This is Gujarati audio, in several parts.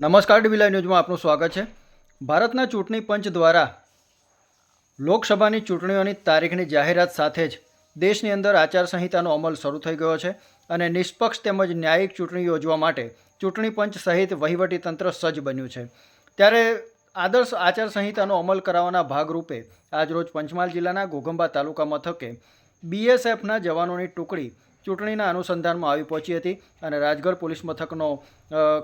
નમસ્કાર ડીવીલાઈ ન્યૂઝમાં આપનું સ્વાગત છે. ભારતના ચૂંટણી પંચ દ્વારા લોકસભાની ચૂંટણીઓની તારીખની જાહેરાત સાથે જ દેશની અંદર આચારસંહિતાનો અમલ શરૂ થઈ ગયો છે અને નિષ્પક્ષ તેમજ ન્યાયિક ચૂંટણી યોજવા માટે ચૂંટણી પંચ સહિત વહીવટી તંત્ર સજ્જ બન્યું છે. ત્યારે આદર્શ આચારસંહિતાનો અમલ કરાવવાના ભાગરૂપે આજરોજ પંચમહાલ જિલ્લાના ઘોઘંબા તાલુકા મથકે બીએસએફના જવાનોની ટુકડી ચૂંટણીના અનુસંધાનમાં આવી પહોંચી હતી અને રાજગઢ પોલીસ મથકનો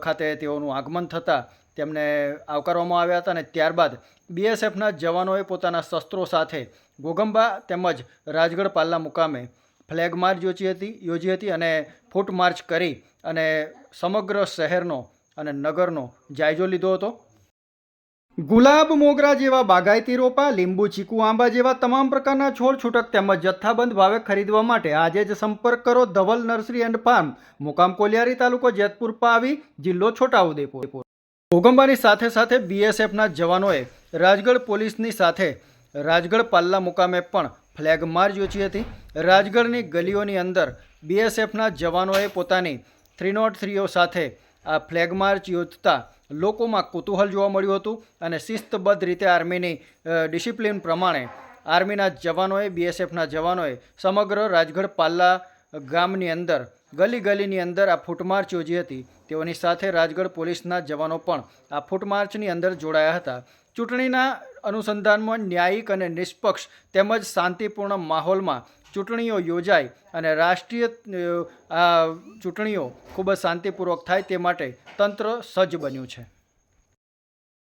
ખાતે તેઓનું આગમન થતાં તેમને આવકારવામાં આવ્યા હતા અને ત્યારબાદ બીએસએફના જવાનોએ પોતાના શસ્ત્રો સાથે ગોગંબા તેમજ રાજગઢ પાલ્લા મુકામે ફ્લેગ માર્ચ યોજી હતી યોજી હતી અને ફૂટ માર્ચ કરી અને સમગ્ર શહેરનો અને નગરનો જાયજો લીધો હતો. ગુલાબ, મોગરા જેવા બાગાયતી રોપા, લીંબુ, ચીકુ, આંબા જેવા તમામ પ્રકારના છોડ છૂટક તેમજ જથ્થાબંધ ભાવે ખરીદવા માટે આજે જ સંપર્ક કરો ધવલ નર્સરી એન્ડ ફાર્મ, મુકામ કોલિયારી તાલુકો જેતપુર પાવી, જિલ્લો છોટાઉદેપુર. ભૂકંબાની સાથે સાથે બીએસએફના જવાનોએ રાજગઢ પોલીસની સાથે રાજગઢ પાલ્લા મુકામે પણ ફ્લેગ માર્ચ યોજી હતી. રાજગઢની ગલીઓની અંદર બીએસએફના જવાનોએ પોતાની થ્રી નોટ થ્રીઓ સાથે આ ફ્લેગ માર્ચ યોજતા લોકોમાં કુતૂહલ જોવા મળ્યું હતું અને શિસ્તબદ્ધ રીતે આર્મીની ડિસિપ્લિન પ્રમાણે આર્મીના જવાનોએ, બીએસએફના જવાનોએ સમગ્ર રાજગઢ પાલ્લા ગામની અંદર, ગલી ગલીની અંદર આ ફૂટમાર્ચ યોજી હતી. તેઓની સાથે રાજગઢ પોલીસના જવાનો પણ આ ફૂટમાર્ચની અંદર જોડાયા હતા. ચૂંટણીના અનુસંધાનમાં ન્યાયિક અને નિષ્પક્ષ તેમજ શાંતિપૂર્ણ માહોલમાં ચૂંટણીઓ યોજાય અને રાષ્ટ્રીય આ ચૂંટણીઓ ખૂબ જ શાંતિપૂર્વક થાય તે માટે તંત્ર સજ્જ બન્યું છે.